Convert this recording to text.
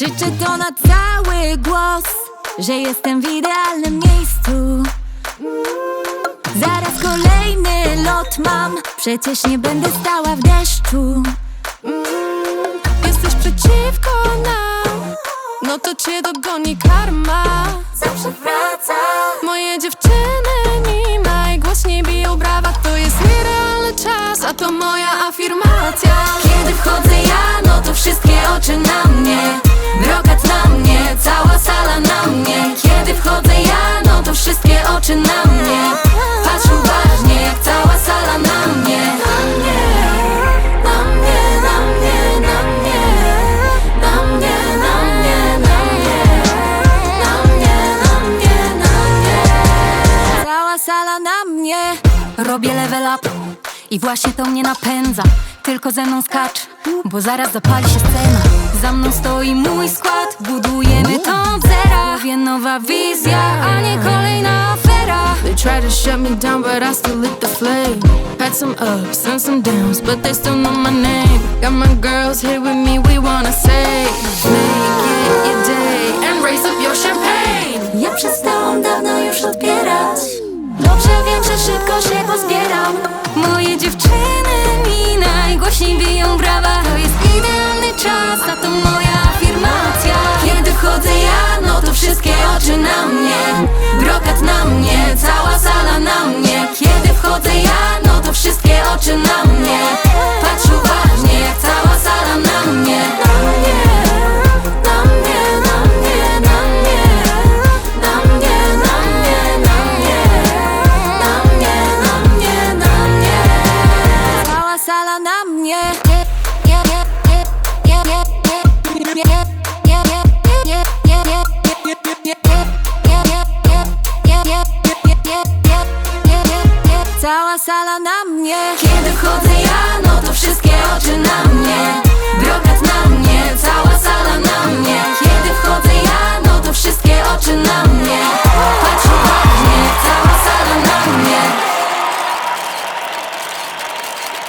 Krzyczę to na cały głos, że jestem w idealnym miejscu. Zaraz kolejny lot mam, przecież nie będę stała w deszczu. Jesteś przeciwko nam No to cię dogoni karma Zawsze wraca. Moje dziewczyny mi najgłośniej biją brawa To jest nierealny czas, a to moja afirmacja Kiedy wchodzę ja, oczy na mnie. Patrz uważnie, jak cała sala na mnie. Na mnie, na mnie, na mnie, na mnie. Na mnie, na mnie. Cała sala na mnie. Robię level up i właśnie to mnie napędza. Tylko ze mną skacz, bo zaraz zapali się scena. Za mną stoi mój skład, budujemy to od zera. Wie nowa wizja, a nie kolejna afera. Shut me down, but I still lit the flame. Had some ups and some downs, but they still know my name. Got my girls here with me, we wanna say, make it your day and raise up your champagne. Ja przestałam dawno już odbierać. Dobrze wiem, że szybko się pozbieram. Moje dziewczyny mi najgłośniej biją brawa. To jest idealny czas, a to moja wszystkie oczy na mnie. Cała sala na mnie. Kiedy wchodzę ja, no to wszystkie